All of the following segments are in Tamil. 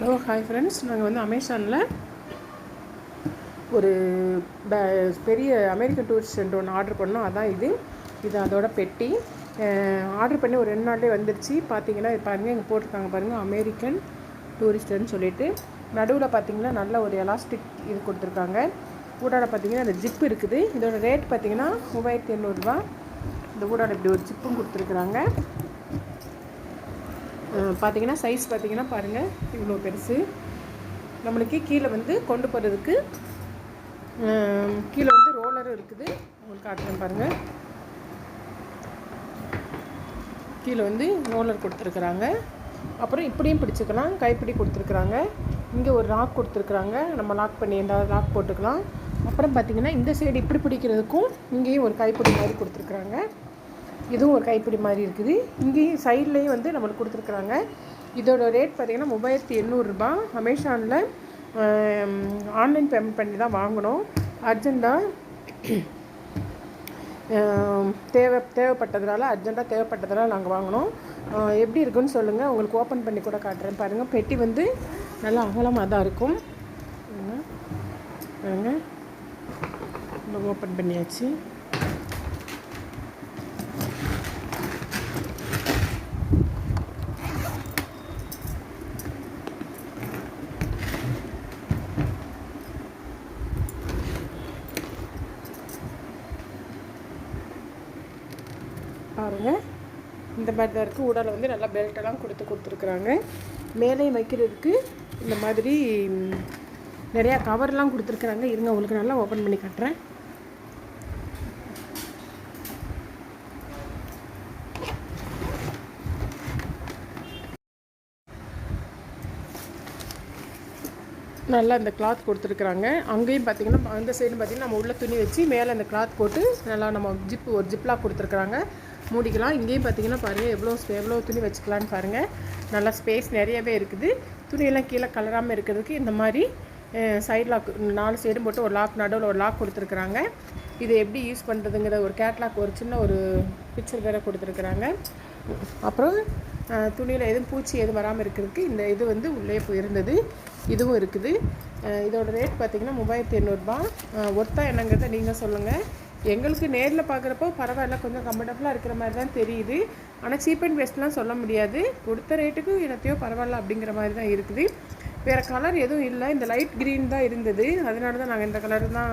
ஹலோ ஹாய் ஃப்ரெண்ட்ஸ் நாங்கள் வந்து அமேசானில் ஒரு பெரிய அமெரிக்கன் டூரிஸ்ட் சென்டர் ஒன்று ஆர்டர் பண்ணோம். அதான் இது. இது அதோட பெட்டி. ஆர்டர் பண்ணி ஒரு ரெண்டு நாள்லேயே வந்துருச்சு. பார்த்தீங்கன்னா இது பாருங்கள் இங்கே போட்டிருக்காங்க பாருங்கள் அமெரிக்கன் டூரிஸ்ட்டுன்னு சொல்லிட்டு. நடுவில் பார்த்தீங்கன்னா நல்ல ஒரு எலாஸ்டிக் இது கொடுத்துருக்காங்க. ஊடாட பார்த்தீங்கன்னா அந்த ஜிப் இருக்குது. இதோட ரேட் பார்த்தீங்கன்னா மூவாயிரத்தி எண்ணூறுரூவா இந்த ஊடாட இப்படி ஒரு ஜிப்பும் கொடுத்துருக்குறாங்க. பார்த்தீங்கன்னா சைஸ் பார்த்தீங்கன்னா பாருங்கள் இவ்வளோ பெருசு. நம்மளுக்கு கீழே வந்து கொண்டு போகிறதுக்கு கீழே வந்து ரோலரும் இருக்குது. உங்களுக்கு காட்டுறேன் பாருங்கள் கீழே வந்து ரோலர் கொடுத்துருக்குறாங்க. அப்புறம் இப்படியும் பிடிச்சிக்கலாம். கைப்பிடி கொடுத்துருக்குறாங்க. இங்கே ஒரு லாக் கொடுத்துருக்குறாங்க. நம்ம லாக் பண்ணி எந்த லாக் போட்டுக்கலாம். அப்புறம் பார்த்திங்கன்னா இந்த சைடு இப்படி பிடிக்கிறதுக்கும் இங்கேயும் ஒரு கைப்பிடி மாதிரி கொடுத்துருக்குறாங்க. இதுவும் ஒரு கைப்பிடி மாதிரி இருக்குது. இங்கேயும் சைட்லேயும் வந்து நம்மளுக்கு கொடுத்துருக்குறாங்க. இதோட ரேட் பார்த்திங்கன்னா மூவாயிரத்தி எண்ணூறுரூபா அமேசானில் ஆன்லைன் பேமெண்ட் பண்ணி தான் வாங்கினோம் அர்ஜெண்ட்டாக தேவை தேவைப்பட்டதுனால அர்ஜெண்ட்டாக தேவைப்பட்டதுனால நாங்கள் வாங்கினோம் எப்படி இருக்குன்னு சொல்லுங்கள் உங்களுக்கு ஓப்பன் பண்ணி கூட காட்டுறேன் பாருங்கள் பெட்டி வந்து நல்லா அகலமாக தான் இருக்கும். பாருங்கள் ஓப்பன் பண்ணியாச்சு. பாருங்கள் இந்த மாதிரி தான் இருக்குது உடலை வந்து நல்லா பெல்ட்டெல்லாம் கொடுத்து கொடுத்துருக்குறாங்க. மேலேயும் வைக்கிறதுக்கு இந்த மாதிரி நிறையா கவர்லாம் கொடுத்துருக்குறாங்க. இருங்க உங்களுக்கு நல்லா ஓப்பன் பண்ணி காட்டுறேன். நல்லா இந்த கிளாத் கொடுத்துருக்குறாங்க. அங்கேயும் பார்த்தீங்கன்னா அந்த சைடு பார்த்தீங்கன்னா நம்ம உள்ள துணி வச்சு மேலே அந்த கிளாத் போட்டு நல்லா நம்ம ஜிப்பு ஒரு ஜிப்லாக் கொடுத்துருக்குறாங்க. மூடிக்கலாம். இங்கேயும் பார்த்தீங்கன்னா பாருங்கள் எவ்வளோ எவ்வளோ துணி வச்சுக்கலான்னு பாருங்கள் நல்லா ஸ்பேஸ் நிறையவே இருக்குது. துணியெல்லாம் கீழே கலராமல் இருக்கிறதுக்கு இந்த மாதிரி சைட் லாக் நாலு சைடும் போட்டு ஒரு லாக் நடுவில் ஒரு லாக் கொடுத்துருக்குறாங்க. இது எப்படி யூஸ் பண்ணுறதுங்கிற ஒரு கேட்லாக் ஒரு சின்ன ஒரு பிக்சர் வேறு கொடுத்துருக்குறாங்க. அப்புறம் துணியில் எதுவும் பூச்சி எதுவும் வராமல் இருக்கிறதுக்கு இந்த இது வந்து உள்ளே போயிருந்தது. இதுவும் இருக்குது. இதோட ரேட் பார்த்திங்கன்னா மூவாயிரத்தி எண்ணூறுபா. ஒர்த்தா என்னங்கிறத நீங்கள் சொல்லுங்கள் எங்களுக்கு நேரில் பார்க்குறப்போ பரவாயில்ல கொஞ்சம் கம்ஃபர்டபுளாக இருக்கிற மாதிரி தான் தெரியுது. ஆனால் சீப் அண்ட் பெஸ்ட்லாம் சொல்ல முடியாது. கொடுத்த ரேட்டுக்கு என்னத்தையோ பரவாயில்ல அப்படிங்கிற மாதிரி தான் இருக்குது. வேறு கலர் எதுவும் இல்லை. இந்த லைட் க்ரீன் தான் இருந்தது. அதனால தான் நாங்கள் இந்த கலர் தான்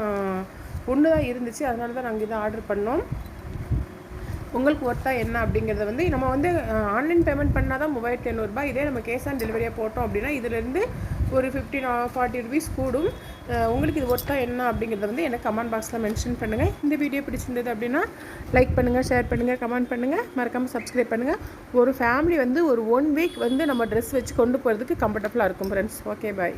ஒன்று தான் இருந்துச்சு. அதனால தான் நாங்கள் இதை ஆர்டர் பண்ணோம். உங்களுக்கு ஒர்த்தா என்ன அப்படிங்கிறத வந்து நம்ம வந்து ஆன்லைன் பேமெண்ட் பண்ணால் தான் மூவாயிரத்தி எண்ணூறுபா. இதே நம்ம கேஷ் ஆன் டெலிவரியாக போட்டோம் அப்படின்னா இதுலேருந்து ஒரு ஃபிஃப்டின் ஃபார்ட்டி ருபீஸ் கூடும். உங்களுக்கு இது ஒர்த்தா என்ன அப்படிங்கிறத வந்து எனக்கு கமெண்ட் பாக்ஸில் மென்ஷன் பண்ணுங்கள் இந்த வீடியோ பிடிச்சிருந்தது அப்படின்னா லைக் பண்ணுங்கள் ஷேர் பண்ணுங்கள் கமெண்ட் பண்ணுங்கள் மறக்காமல் சப்ஸ்கிரைப் பண்ணுங்கள் ஒரு ஃபேமிலி வந்து ஒரு ஒன் வீக் வந்து நம்ம ட்ரெஸ் வச்சு கொண்டு போகிறதுக்கு கம்ஃபர்டபுளாக இருக்கும் ஃப்ரெண்ட்ஸ் ஓகே பாய்